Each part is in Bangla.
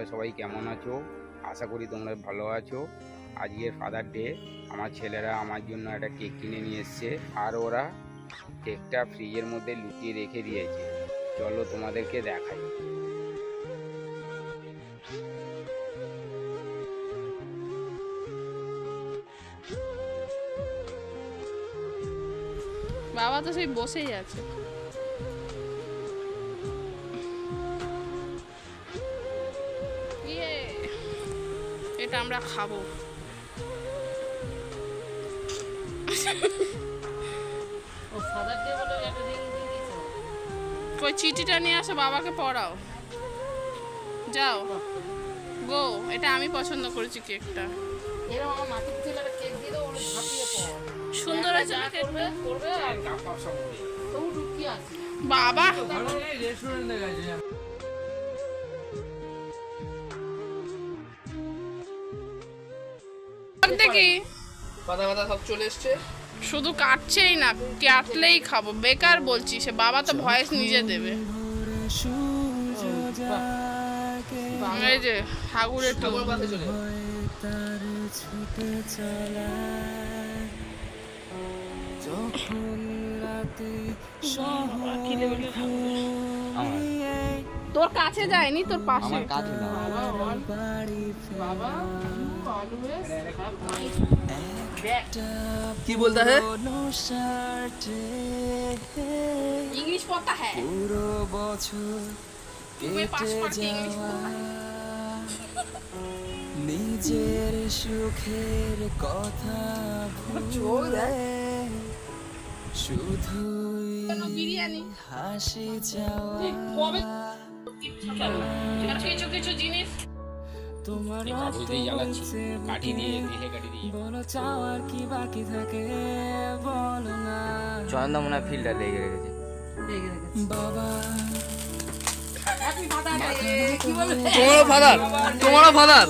তোমরা সবাই কেমন আছো? আশা করি তোমরা ভালো আছো। আজকের ফাদার ডে, আমার ছেলেরা আমার জন্য একটা কেক কিনে নিয়ে এসছে আর ওরা কেকটা ফ্রিজের মধ্যে লুকিয়ে রেখে দিয়েছে। চলো তোমাদেরকে দেখাই। বাবা তো সেই বসেই আছে। এটা আমরা খাব। চিঠিটা নিয়ে আসো বাবাকে পড়াও। যাও। গো এটা আমি পছন্দ করেছি কেকটা। সুন্দর আছে না কেকটা? করবে বাবা দেখি পাতা পাতা সব চলে এসছে। শুধু কাটছেই না কাটলেই খাব। বেকার বলছি সে বাবা তো ভয়েস নিজে দেবে। এই যে ঠাকুরের তো ঠাকুর পাশে চলে তোর কাছে যায়নি তোর পাশে। কি বলতে হ্যাঁ? ইংলিশ পড়তা হ্যাঁ। পুরো বছর কেটে নিজের সুখের কথা ভুলে শুধুই হাসি যাওয়া কিছু কিছু জিনিস। তোমার কাঠি দিয়ে কাঠি দিয়ে দেহে কাঠি দিয়ে। বলো চাওয়ার কি বাকি থাকে? বলো না। চন্দা ফিল্টার লেগে রেখেছে। বাবা। তোমারও ফাদার তোমারও ফাদার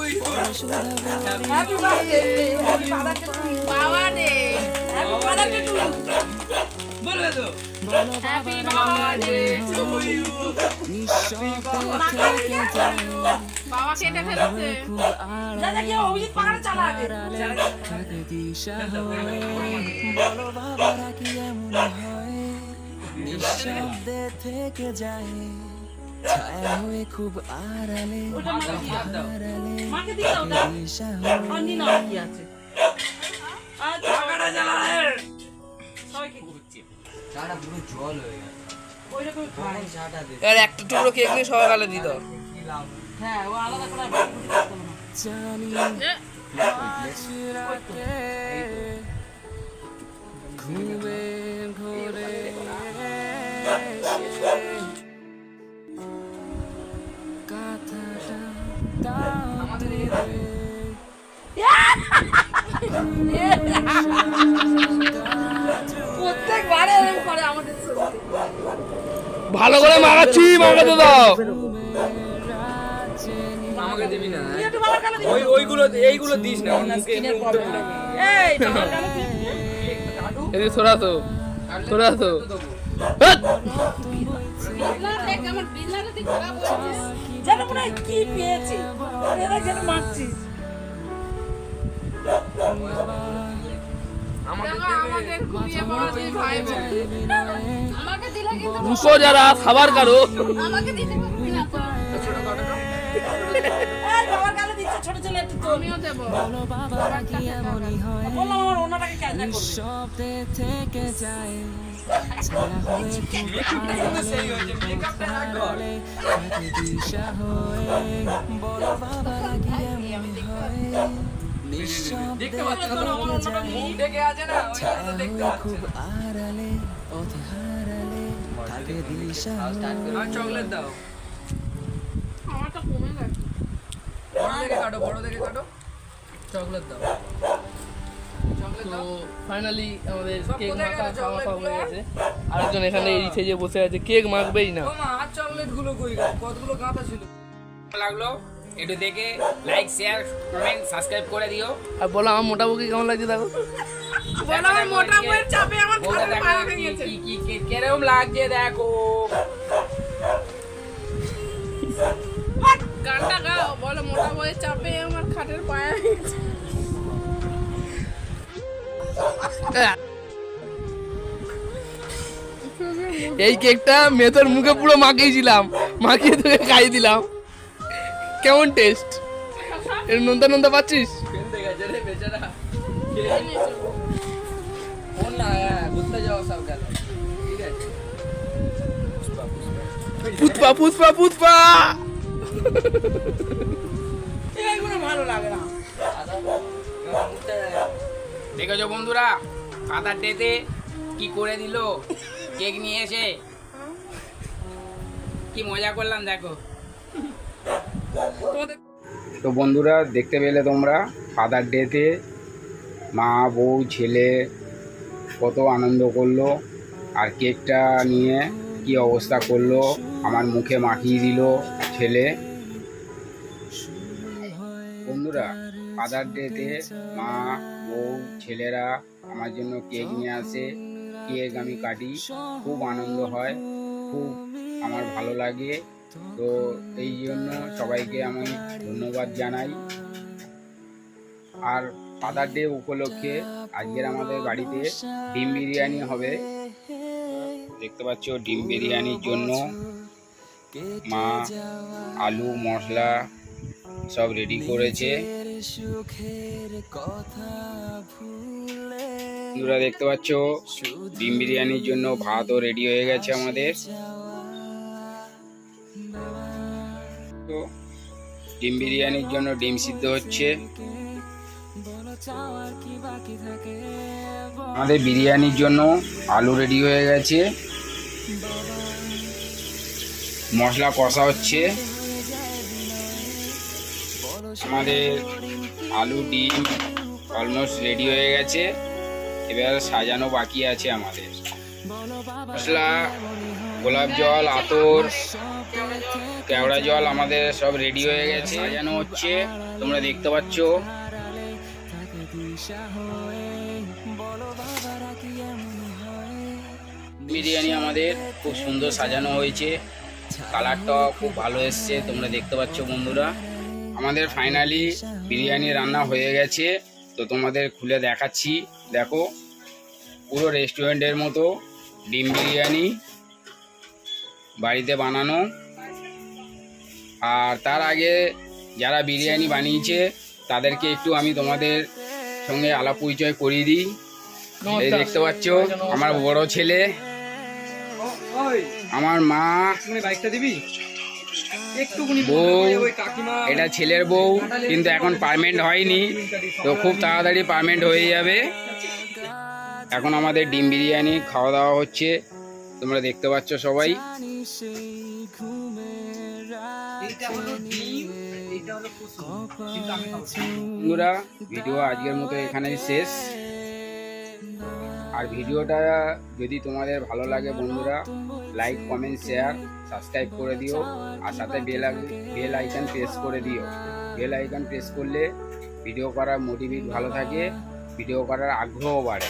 বাবা রে হ্যাপি বার্থডে নিঃশব্দে থেকে যায় ছায়া হয়ে খুব আড়ালে আড়ালে হয়ে চাটা পুরো জল হয়ে গেছে। এর একটা টুকরো কেক নিয়ে সকালে দিত। হ্যাঁ ও আলাদা করে আর ঘুমে ঘরে কথাটা প্রত্যেকবারে করে আমাদের। ভালো করে মাগাচ্ছি মাগাতে দাও। ওইগুলো এইগুলো দিস না তো সরা তো। যেন মনে হয় কি পেয়েছি এরা যেন মারছিস দুশো যারা খাবার কারও। হয়? থেকে যায়। হয়ে খুব বড় দেখে কাটো বড় দেখে চকলেট দাও ফাইনালি কেক মাখা খাওয়া হয়ে গেছে আরেকজন এখানে এই যে বসে আছে কেক মাখবেই না চকলেটগুলো কই কতগুলো কাঁথা ছিল লাগল একটু দেখে লাইক শেয়ার কমেন্ট সাবস্ক্রাইব করে দিও। আর বলো আমার মোটা বুকি কেমন লাগছে দেখো? বলো আমার মোটা চাপে আমার খারাপ গেছে কি কি কি- কিরম লাগছে দেখো। গানটা গাও বলো ওই চাপে আমার খাটের পায়া এই কেকটা মেথর মুখে পুরো মাখিয়েছিলাম মাখিয়ে তোকে খাইয়ে দিলাম। কেমন টেস্ট এর নোনতা নোনতা পাচ্ছিস? পুষ্পা পুষ্পা এইগুলো ভালো লাগে না দেখেছ বন্ধুরা ফাদার ডেতে কি করে দিল? কেক নিয়ে এসে। কি মজা করলাম, দেখো। তো বন্ধুরা, দেখতে পেলে তোমরা ফাদার ডেতে মা, বউ, ছেলে কত আনন্দ করল আর কেকটা নিয়ে কি অবস্থা করল, আমার মুখে মাখিয়ে দিল ছেলে। বন্ধুরা ফাদার ডেতে মা, বউ, ছেলেরা আমার জন্য কেক নিয়ে আসে। কেক আমি কাটি, খুব আনন্দ হয়, খুব আমার ভালো লাগে। তো এই জন্য সবাইকে আমি ধন্যবাদ জানাই। আর ফাদার ডে উপলক্ষে আজকের আমাদের বাড়িতে ডিম বিরিয়ানি হবে। দেখতে পাচ্ছ ডিম বিরিয়ানির জন্য মা, আলু, মশলা সব রেডি করেছে। তোমরা দেখতে পাচ্ছ ডিম বিরিয়ানির জন্য ভাতও রেডি হয়ে গেছে আমাদের। তো ডিম বিরিয়ানির জন্য ডিম সিদ্ধ হচ্ছে। আমাদের বিরিয়ানির জন্য আলু রেডি হয়ে গেছে। মশলা কষা হচ্ছে। আমাদের আলু, ডিম অলমোস্ট রেডি হয়ে গেছে। এবার সাজানো বাকি আছে আমাদের। মশলা, গোলাপ জল, আতর কেওড়া জল আমাদের সব রেডি হয়ে গেছে। সাজানো হচ্ছে। তোমরা দেখতে পাচ্ছ। বিরিয়ানি আমাদের খুব সুন্দর সাজানো হয়েছে। কালারটাও খুব ভালো এসছে। তোমরা দেখতে পাচ্ছ বন্ধুরা। আমাদের ফাইনালি বিরিয়ানি রান্না হয়ে গেছে। তো তোমাদের খুলে দেখাচ্ছি। দেখো, পুরো রেস্টুরেন্টের মতো ডিম বিরিয়ানি। বাড়িতে বানানো। আর তার আগে যারা বিরিয়ানি বানিয়েছে তাদেরকে একটু আমি তোমাদের সঙ্গে আলাপ পরিচয় করিয়ে দিই। এই দেখতে পাচ্ছ আমার বড় ছেলে আমার মা বাইকটা দিবি? বউ এটা ছেলের বউ কিন্তু এখন পারমেন্ট হয়নি তো খুব তাড়াতাড়ি পারমেন্ট হয়ে যাবে। এখন আমাদের ডিম বিরিয়ানি খাওয়া দাওয়া হচ্ছে তোমরা দেখতে পাচ্ছ সবাই। বন্ধুরা ভিডিও আজকের মতো এখানেই শেষ। আর ভিডিওটা যদি তোমাদের ভালো লাগে বন্ধুরা লাইক কমেন্ট শেয়ার সাবস্ক্রাইব করে দিও। আর সাথে বেল বেল আইকন প্রেস করে দিও। বেল আইকন প্রেস করলে ভিডিও করার মোটিভেট ভালো থাকে ভিডিও করার আগ্রহ বাড়ে।